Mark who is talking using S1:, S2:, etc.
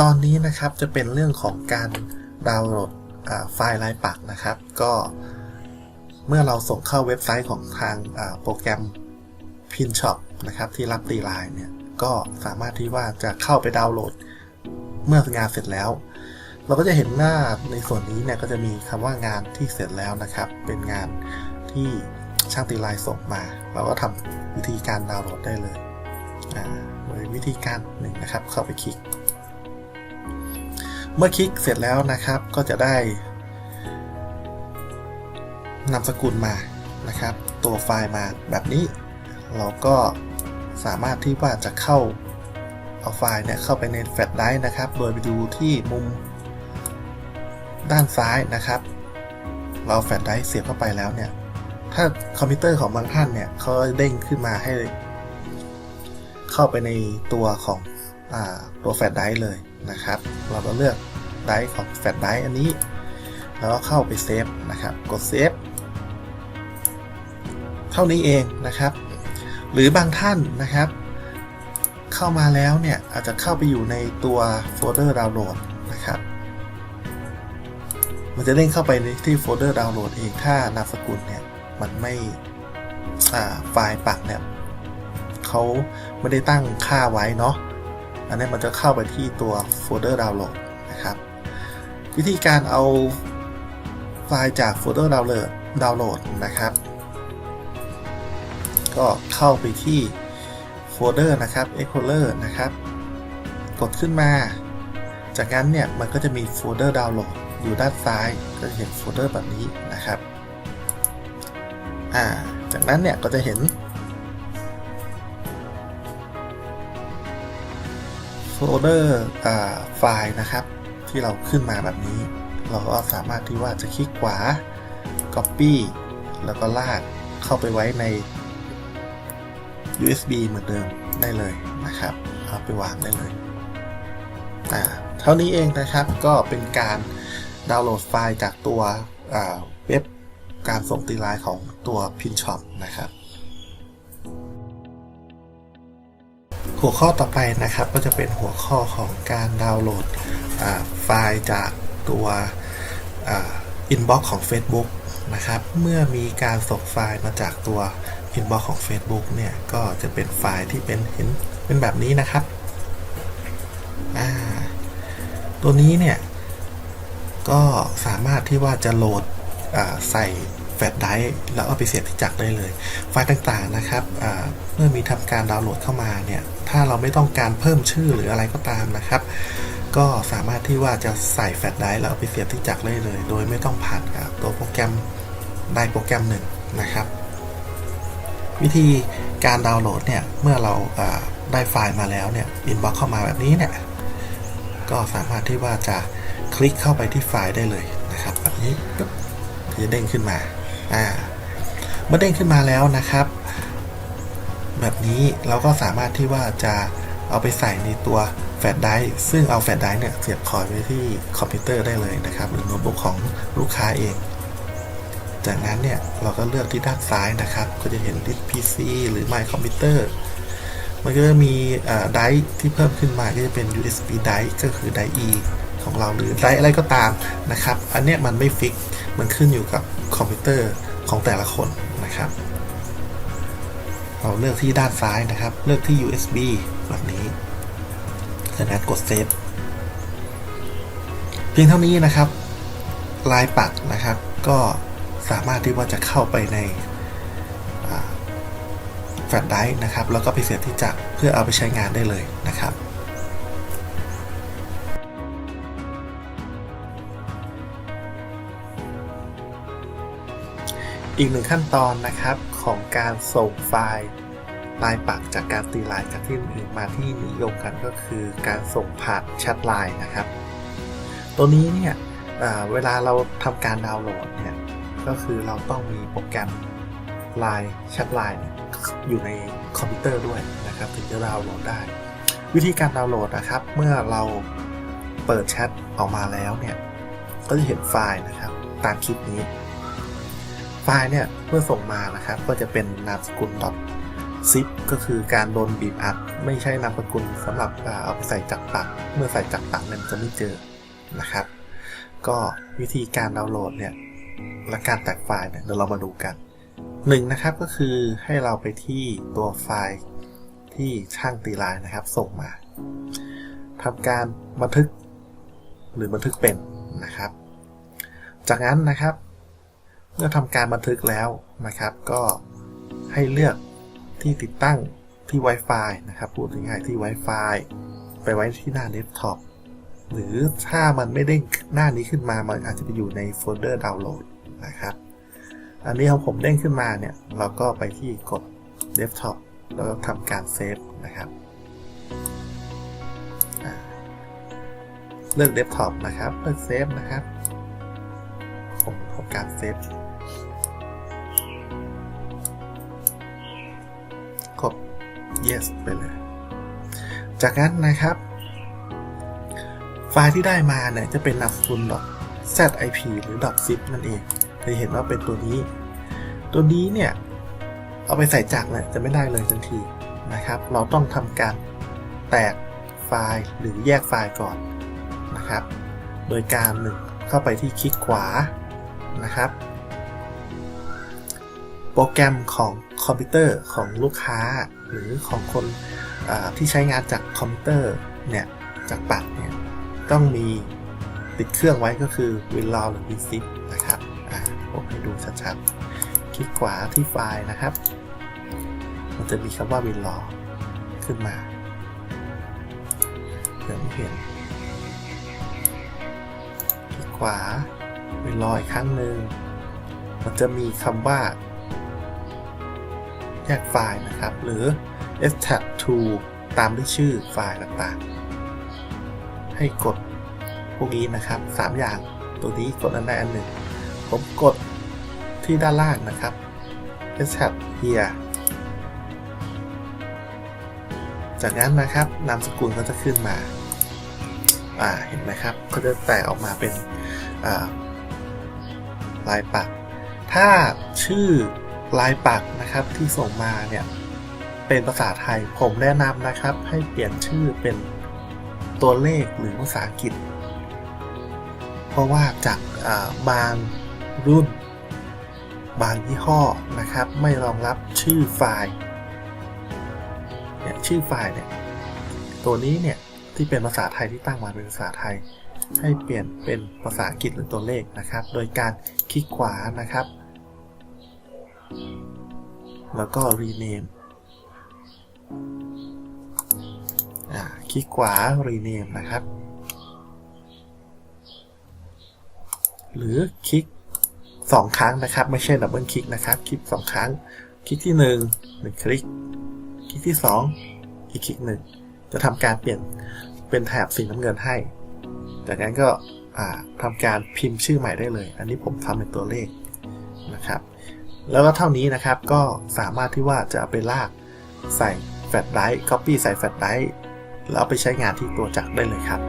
S1: ตอนนี้นะครับจะเป็นเรื่องของการดาวน์โหลดไฟล์รายปักนะครับ ก็เมื่อเราส่งเข้าเว็บไซต์ของทางโปรแกรม Pinshop นะครับที่รับตีลายเนี่ยก็สามารถที่ว่าจะเข้าไปดาวน์โหลดเมื่องานเสร็จแล้ว เราก็จะเห็นหน้าในส่วนนี้เนี่ยก็จะมีคำว่างานที่เสร็จแล้วนะครับ เป็นงานที่ช่างตีลายส่งมา เราก็ทำวิธีการดาวน์โหลดได้เลยโดยวิธีการหนึ่งนะครับ เข้าไปคลิก เมื่อคลิกเสร็จแล้วนะครับก็จะได้นามสกุลมานะครับ ตัวไฟล์มาแบบนี้ เราก็สามารถที่ว่าจะเข้าเอาไฟล์เนี่ยเข้าไปในแฟลชไดรฟ์นะครับ โดยไปดูที่มุมด้านซ้ายนะครับ เราแฟลชไดรฟ์เสียบเข้าไปแล้วเนี่ย ถ้าคอมพิวเตอร์ของบางท่านเนี่ยเขาเด้งขึ้นมาให้ เข้าไปในตัวของอาตัวแฟลชไดรฟ์เลย นะครับ เราก็เลือกไดร์ของแฟลชไดรฟ์อันนี้ แล้วก็เข้าไปเซฟนะครับ กดเซฟ เท่านี้เองนะครับ หรือบางท่านนะครับ เข้ามาแล้วเนี่ย อาจจะเข้าไปอยู่ในตัวโฟลเดอร์ดาวน์โหลดนะครับ มันจะเด้งเข้าไปในที่โฟลเดอร์ดาวน์โหลดเองถ้านามสกุลเนี่ย มันไม่ไฟล์ปักเนี่ยเขาไม่ได้ตั้งค่าไว้เนาะ อันนี้มันจะเข้าไปที่ตัวโฟลเดอร์ดาวน์โหลดนะครับ วิธีการเอาไฟล์จากโฟลเดอร์ดาวน์โหลดดาวน์โหลดนะครับ ก็เข้าไปที่โฟลเดอร์นะครับ Explorer นะครับ กดขึ้นมา จากนั้นเนี่ยมันก็จะมีโฟลเดอร์ดาวน์โหลดอยู่ด้านซ้ายก็จะเห็นโฟลเดอร์แบบนี้นะครับ อ่า จากนั้นเนี่ยก็จะเห็น โฟลเดอร์ไฟล์นะครับ ที่เราขึ้นมาแบบนี้ เราก็สามารถที่ว่าจะคลิกขวา Copy แล้วก็ลากเข้าไปไว้ใน USB เหมือนเดิมได้เลยนะครับเอาไปวางได้เลยอ่าเท่านี้เองนะครับก็เป็นการดาวน์โหลดไฟล์จากตัวเว็บการส่งตีลายของตัว Pinshop นะครับ หัวข้อต่อไปนะครับก็จะเป็นหัวข้อของการดาวน์โหลดไฟล์จากตัวอินบ็อกของ Facebook นะครับ เมื่อมีการส่งไฟล์มาจากตัวอินบ็อกของ Facebook เนี่ย ก็จะเป็นไฟล์ที่เป็นเห็นเป็นแบบนี้นะครับ ตัวนี้เนี่ย ก็สามารถที่ว่าจะโหลดใส่ แฟลชไดรฟ์แล้วเอาไปเสียบที่จักรได้เลย ไฟล์ต่างๆนะครับเมื่อมีทำการดาวน์โหลดเข้ามาเนี่ยถ้าเราไม่ต้องการเพิ่มชื่อหรืออะไรก็ตามนะครับ ก็สามารถที่ว่าจะใส่แฟลชไดรฟ์แล้วเอาไปเสียบที่จักรได้เลย โดยไม่ต้องผ่านกับตัวโปรแกรมใดโปรแกรมหนึ่งนะครับ วิธีการดาวน์โหลดเนี่ยเมื่อเราได้ไฟล์มาแล้วเนี่ยอินบ็อกเข้ามาแบบนี้เนี่ยก็สามารถที่ว่าจะคลิกเข้าไปที่ไฟล์ได้เลยนะครับแบบนี้จะเด้งขึ้นมา อ่าเมื่อเด้งขึ้นมาแล้วนะครับ แบบนี้เราก็สามารถที่ว่าจะเอาไปใส่ในตัวแฟลชไดรฟ์ซึ่งเอาแฟลชไดรฟ์เนี่ยเสียบคอยไว้ที่คอมพิวเตอร์ได้เลยนะครับหรือโน้ตบุ๊กของลูกค้าเอง จากนั้นเนี่ยเราก็เลือกที่ด้านซ้ายนะครับ ก็จะเห็นดิส PC หรือ My Computer มันก็จะมีไดร์ที่เพิ่มขึ้นมาก็จะเป็น USB ไดร์ก็คือไดร์ E ของเราหรือไดร์อะไรก็ตามนะครับ อันเนี้ยมันไม่ฟิก มันขึ้นอยู่กับคอมพิวเตอร์ของแต่ละคนนะครับ เราเลือกที่ด้านซ้ายนะครับ เลือกที่ USB แบบนี้จากนั้นกดเซฟเพียงเท่านี้นะครับลายปักนะครับ ก็สามารถที่ว่าจะเข้าไปในแฟลชไดรฟ์นะครับ แล้วก็ไปเสียบที่จักรเพื่อเอาไปใช้งานได้เลยนะครับ อีกหนึ่งขั้นตอนนะครับของการส่งไฟล์ลายปักจากการตีลายจากที่อื่นมาที่นิยมกันก็คือการส่งผ่านแชทไลน์นะครับ ตัวนี้เนี่ยเวลาเราทำการดาวน์โหลดเนี่ยก็คือเราต้องมีโปรแกรม Line แชท Line อยู่ในคอมพิวเตอร์ด้วยนะครับถึงจะดาวน์โหลดได้ วิธีการดาวน์โหลดนะครับ เมื่อเราเปิดแชทออกมาแล้วเนี่ยก็จะเห็นไฟล์นะครับตามคลิปนี้ ไฟล์เนี่ยเมื่อส่งมานะครับก็จะเป็นนามสกุล zip ก็คือการโดนบีบอัด ไม่ใช่นามสกุลสำหรับเอาไปใส่จักรปัก เมื่อใส่จักรปักเนี่ยมันจะไม่เจอนะครับ ก็วิธีการดาวน์โหลดเนี่ยและการแตกไฟล์เนี่ยเดี๋ยวเรามาดูกันหนึ่งนะครับก็คือให้เราไปที่ตัวไฟล์ที่ช่างตีลายนะครับ ส่งมาทำการบันทึกหรือบันทึกเป็นนะครับ จากนั้นนะครับ เมื่อทำการบันทึกแล้วนะครับ ก็ให้เลือกที่ติดตั้งที่ Wi-Fi นะครับ พูดง่ายๆที่ Wi-Fi ไปไว้ที่หน้าเดสก์ท็อปหรือถ้ามันไม่เด้หน้านี้ขึ้นมา มันอาจจะไปอยู่ในโฟลเดอร์ดาวน์โหลดนะครับ อันนี้ของผมเด้งขึ้นมาเนี่ย เราก็ไปที่กด Desktop แล้วก็ทำการเซฟนะครับเลือก Desktop นะครับ เลือกเซฟนะครับ ผมทำการเซฟ กด yes ไปเลย จากนั้นนะครับ ไฟล์ที่ได้มาเนี่ยจะเป็นนามสกุล .zip หรือ .zip นั่นเองจะเห็นว่าเป็นตัวนี้ ตัวนี้เนี่ย เอาไปใส่จักรเนี่ยจะไม่ได้เลยทันทีนะครับ เราต้องทำการแตกไฟล์หรือแยกไฟล์ก่อนนะครับ โดยการหนึ่งเข้าไปที่คลิกขวานะครับ โปรแกรมของ คอมพิวเตอร์ของลูกค้า หรือของคนที่ใช้งานจากคอมพิวเตอร์เนี่ยจากปักเนี่ยต้องมีติดเครื่องไว้ก็คือ WinRAR หรือ WinZip นะครับอ่าผมให้ดูชัดๆ คลิกขวาที่ไฟล์นะครับ มันจะมีคำว่า WinRAR ขึ้นมาเดี๋ยวไม่เห็นคลิกขวา WinRAR อีกครั้งหนึ่งมันจะมีคำว่า แยกไฟล์นะครับ หรือ extract to ตามด้วยชื่อไฟล์ต่างๆ ให้กดพวกนี้นะครับ 3 อย่าง ตัวนี้กดอันใดอันหนึ่ง ผมกดที่ด้านล่างนะครับ extract here จากนั้นนะครับนามสกุลก็จะขึ้นมา อ่า เห็นไหมครับ ก็จะแตกออกมาเป็นลายปัก ถ้าชื่อ ลายปักนะครับที่ส่งมาเนี่ยเป็นภาษาไทยผมแนะนำนะครับ ให้เปลี่ยนชื่อเป็นตัวเลขหรือภาษาอังกฤษ เพราะว่าจากบางรุ่น บางยี่ห้อนะครับ ไม่รองรับชื่อไฟล์เนี่ยชื่อไฟล์เนี่ยตัวนี้เนี่ยที่เป็นภาษาไทยที่ตั้งมาเป็นภาษาไทย ให้เปลี่ยนเป็นภาษาอังกฤษหรือตัวเลขนะครับ โดยการคลิกขวานะครับ แล้วก็ rename คลิกขวา rename นะครับ หรือคลิก 2 ครั้งนะครับ ไม่ใช่ดับเบิลคลิกนะครับ คลิก 2 ครั้ง คลิกที่ 1 1 คลิก คลิกที่ 2 อีกคลิกหนึ่งจะทำการเปลี่ยนเป็นแถบสีน้ำเงินให้ จากนั้นก็ทำการพิมพ์ชื่อใหม่ได้เลย อันนี้ผมทำเป็นตัวเลขนะครับ แล้วก็เท่านี้นะครับก็สามารถที่ว่าจะเอาไปลากใส่แฟลชไดร์ copy ใส่แฟลชไดร์แล้วเอาไปใช้งานที่ตัวจักรได้เลยครับ